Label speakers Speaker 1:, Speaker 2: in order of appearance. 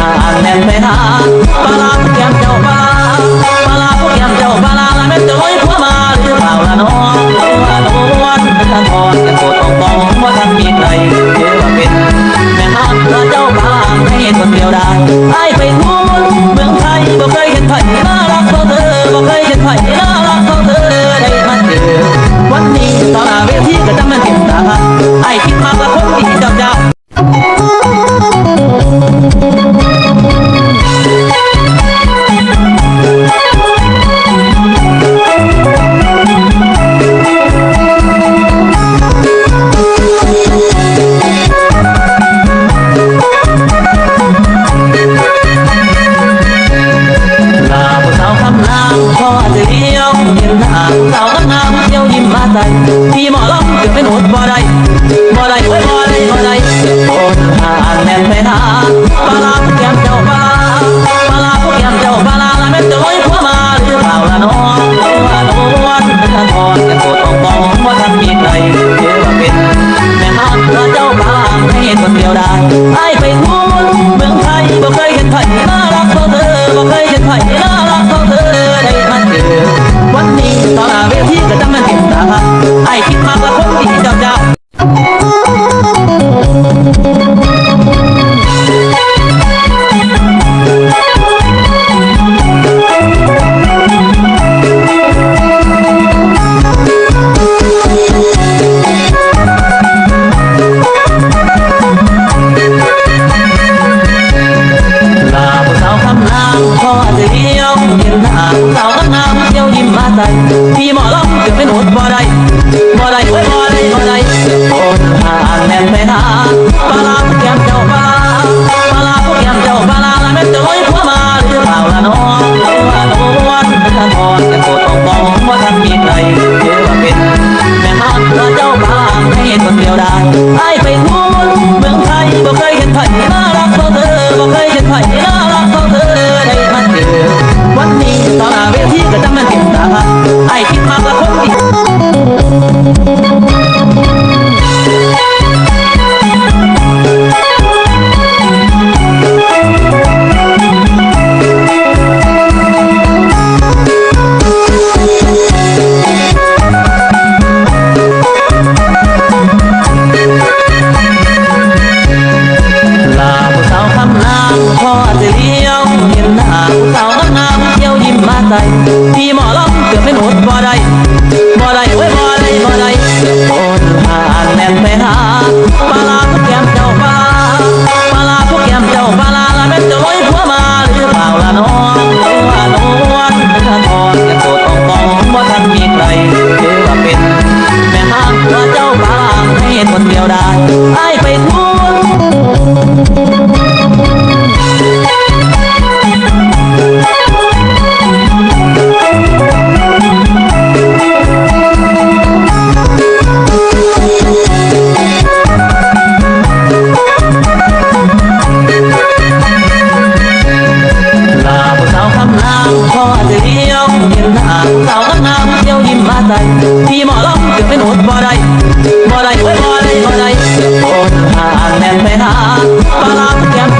Speaker 1: anh em bên hát và làm em nhau มาใส่พี่หมอลำถึงเป็นหดบ่ได้บ่ได้โอ้ยบ่ได้บ่ได้โอนทางแม่นไปทางปลาลาแก้มเจ้า 爱听妈妈哄你笑。রোদ বাড়ায়। ได้บ่ได้เว้ยบ่ได้บ่ได้โอนผ่านแล่ไปหา ได้บ่ได้บ่ได้บ่ได้คนหางแม่นไปหาปลาแก้ม